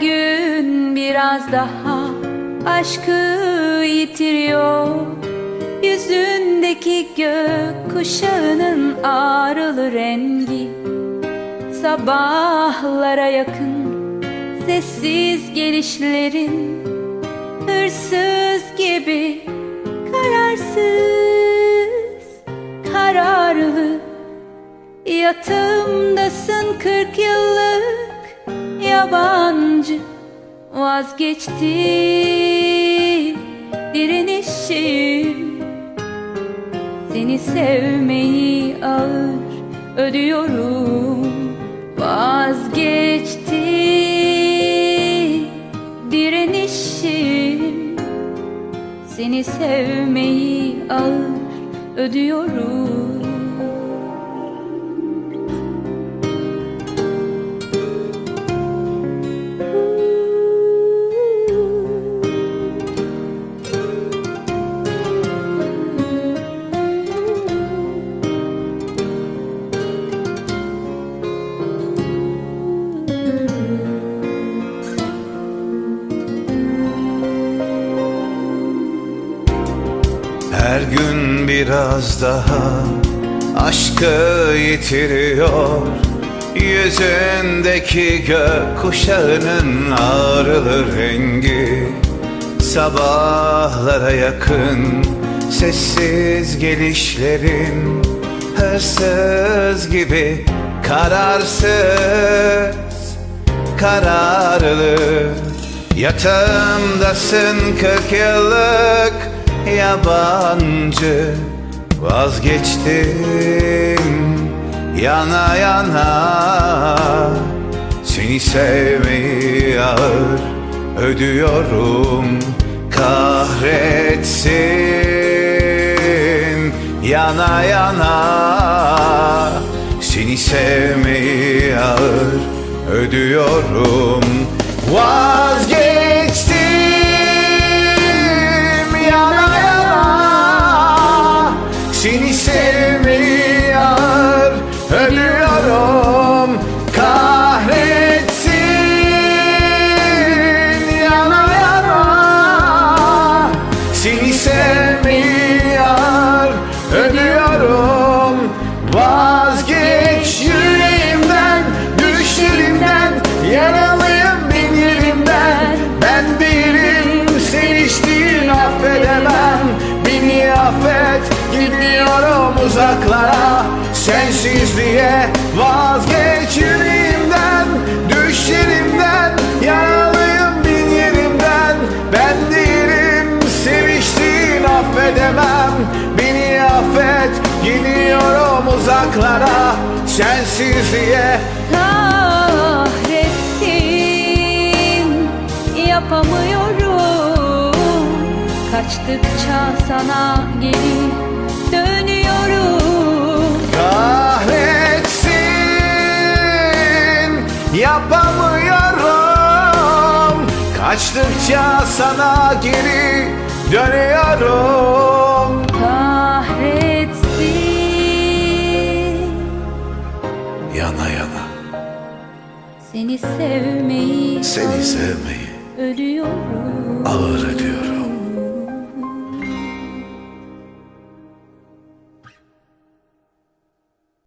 gün biraz daha aşkı yitiriyor. Yüzündeki gök kuşağının ağrılı rengi Sabahlara yakın sessiz gelişlerin Hırsız gibi kararsız kararlı. Yatımdasın kırk yıllık yabancı Vazgeçti. Direnişim Seni sevmeyi ağır ödüyorum. Vazgeçti. Direnişim Seni sevmeyi ağır ödüyorum Her gün biraz daha aşkı yitiriyor. Yüzündeki gök kuşağının ağrılı rengi Sabahlara yakın sessiz gelişlerin Hırsız gibi kararsız kararlı. Yatağımdasın kırk yıllık yabancı. Vazgeçtim yana yana. Seni sevmeyi ağır ödüyorum. Kahretsin yana yana. Seni sevmeyi ağır ödüyorum. Vazgeçtim uzaklara Sensizliğe vazgeç yüreğimden, düşlerimden Yaralıyım bin yerimden. Ben değilim, seviştiğin affedemem. Beni affet, gidiyorum uzaklara. Sensizliğe kahretsin yapamıyorum. Kaçtıkça sana dönüyorum kahretsin Yapamıyorum. Kaçtıkça sana geri dönüyorum. Kahretsin. Yana yana. Seni sevmeyi seni sevmeyi. ölüyorum. Ağır ediyorum